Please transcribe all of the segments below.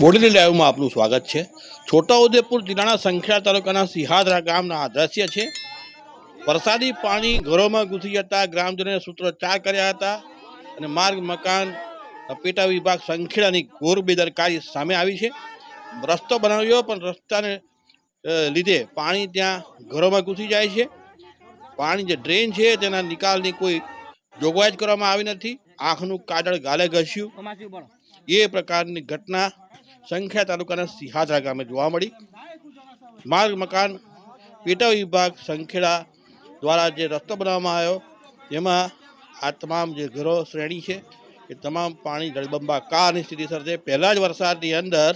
બોડેલી લાઈવમાં આપનું સ્વાગત છે. છોટાઉદેપુર જિલ્લાના સંખેડા તાલુકાના સિહાદરા ગામના આ દ્રશ્ય છે. વરસાદી પાણી ઘરોમાં ઘૂસી જતા ગ્રામજનોએ સૂત્રોચ્ચાર કર્યા હતા અને માર્ગ, મકાન, પેટા વિભાગ સંખેડાની ઘોર બેદરકારી સામે આવી છે. રસ્તો બનાવ્યો, પણ રસ્તાને લીધે પાણી ત્યાં ઘરોમાં ઘૂસી જાય છે. પાણી જે ડ્રેન છે તેના નિકાલની કોઈ જોગવાઈ જ કરવામાં આવી નથી. આંખનું કાજળ ગાલે ઘસ્યું. એ પ્રકારની ઘટના સંખ્યા તાલુકાના સિહાદરા ગામે જોવા મળી. માર્ગ મકાન પેટા વિભાગ સંખેડા દ્વારા જે રસ્તો બનાવવામાં આવ્યો એમાં આ તમામ જે ઘરો શ્રેણી છે એ તમામ પાણી જળબંબાકારની સ્થિતિ સર્જે પહેલા જ વરસાદની અંદર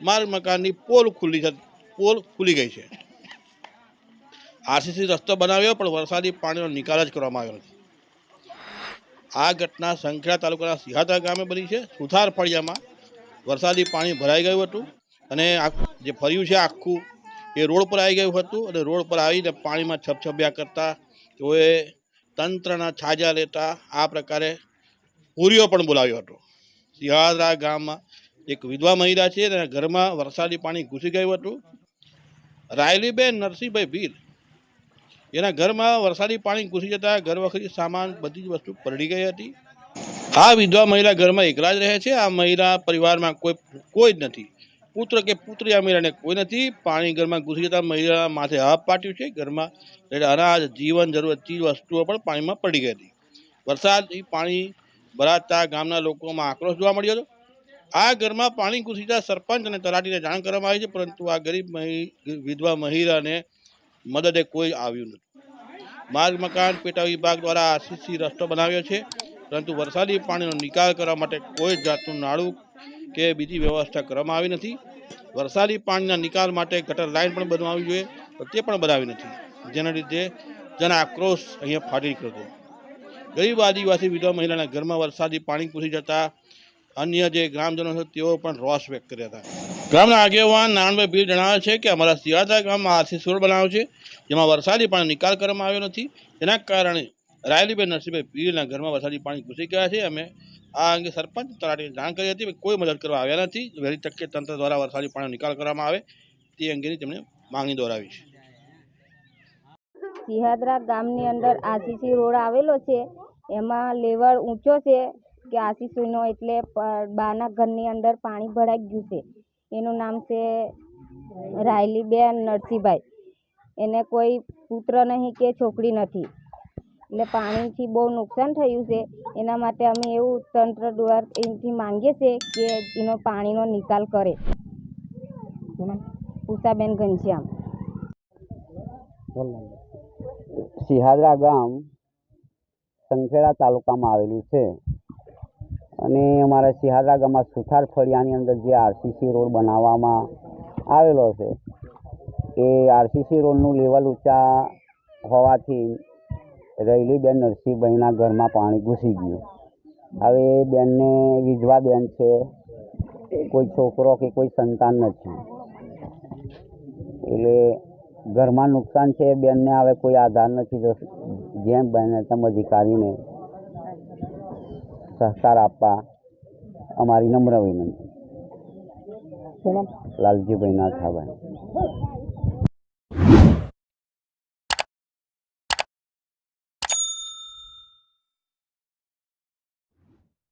માર્ગ મકાનની પોલ ખુલ્લી પોલ ખુલી ગઈ છે. આરસીસી રસ્તો બનાવ્યો, પણ વરસાદી પાણીનો નિકાલ જ કરવામાં આવ્યો નથી. આ ઘટના સંખેડા તાલુકાના સિહાદા ગામે બની છે. સુથાર ફળિયામાં વરસાદી પાણી ભરાઈ ગયું હતું અને જે ફર્યું છે આખું, એ રોડ પર આવી ગયું હતું અને રોડ પર આવીને પાણીમાં છપછપ્યા કરતા તેઓએ તંત્રના છાજા લેતા આ પ્રકારે પૂરીઓ પણ બોલાવ્યો હતો. સિહાદરા ગામમાં એક વિધવા મહિલા છે તેના ઘરમાં વરસાદી પાણી ઘૂસી ગયું હતું. રાયલીબેન નરસિંહભાઈ ભીલ એના ઘરમાં વરસાદી પાણી ઘૂસી જતા ઘર વખરી સામાન બધી જ વસ્તુ પલળી ગઈ હતી. આ વિધવા મહિલા ઘરમાં એકલા જ રહે છે. આ મહિલા પરિવારમાં કોઈ કોઈ જ નથી. પુત્ર કે પુત્રી આ મહિલાને કોઈ નથી. પાણી ઘરમાં ઘૂસી જતા મહિલા માથે હાફ પાટ્યું છે. ઘરમાં એટલે અનાજ, જીવન જરૂરત ચીજ વસ્તુઓ પણ પાણીમાં પડી ગઈ હતી. વરસાદથી પાણી ભરાતા ગામના લોકોમાં આક્રોશ જોવા મળ્યો હતો. આ ઘરમાં પાણી ઘૂસી જતા સરપંચ અને તલાટીને જાણ કરવામાં આવી છે. પરંતુ આ ગરીબ વિધવા મહિલાને મદદે કોઈ આવ્યું નથી. માર્ગ, મકાન, પેટા વિભાગ દ્વારા આરસીસી રસ્તો બનાવ્યો છે. પરંતુ વરસાદી પાણીનો નિકાલ કરવા માટે કોઈ જાતનું નાળું કે બીજી વ્યવસ્થા કરવામાં આવી નથી. વરસાદી પાણીના નિકાલ માટે ગટર લાઇન પણ બનાવવી જોઈએ. તો પણ બનાવી નથી. જેના લીધે જન આક્રોશ અહીંયા ફાટી નીકળ્યો ગરીબ આદિવાસી વિધવા મહિલાના ઘરમાં વરસાદી પાણી પૂછી જતા અન્ય જે ગ્રામજનો છે, તેઓ પણ રોષ વ્યક્ત કર્યા હતા. ગ્રામના આગેવાન નારાયણભાઈ ભીર જણાવે છે કે અમારા સિયાદા ગામમાં આરસી સુર બનાવ્યો છે, જેમાં વરસાદી પાણી નિકાલ કરવામાં આવ્યો નથી. તેના કારણે રાયલીબેન નરસિંહભાઈ પીરના ઘરમાં વરસાદી પાણી ઘૂસી ગયા છે. અમે આ અંગે સરપંચ તલાટીને જાણ કરી હતી કોઈ મદદ કરવા આવ્યા નથી. વહેલી તકે તંત્ર દ્વારા વરસાદી પાણીનો નિકાલ કરવામાં આવે, તે અંગેની તેમણે માંગણી દોરાવી છે. સિહાદરા ગામની અંદર આસીસી રોડ આવેલો છે, એમાં લેવલ ઊંચો છે કે આશીષીનો એટલે પ- બાના ઘરની અંદર પાણી ભરાઈ ગયું છે. એનું નામ છે રાયલીબેન નરસિંહભાઈ એને કોઈ પુત્ર નહીં કે છોકરી નથી. એટલે પાણીથી બહુ નુકસાન થયું છે. એના માટે અમે એવું તંત્ર દ્વારા એમથી માંગીએ છીએ કે એનો પાણીનો નિકાલ કરે. ઉષાબેન ઘનશ્યામ. સિહાદરા ગામ સંખેડા તાલુકામાં આવેલું છે. અને અમારા સિહારા ગામમાં સુથાર ફળિયાની અંદર જે આરસીસી રોડ બનાવવામાં આવેલો છે, એ આરસીસી રોડનું લેવલ ઊંચા હોવાથી રૈલીબેન નરસિંહભાઈના ઘરમાં પાણી ઘૂસી ગયું. હવે એ બેનને વિધવા બેન છે, કોઈ છોકરો કે કોઈ સંતાન નથી. એટલે ઘરમાં નુકસાન છે, બેનને હવે કોઈ આધાર નથી જેમ બને તેમ અધિકારીને સહકાર આપવા અમારી નમ્ર વિનંતી. લાલજીભાઈ નાથાભાઈ.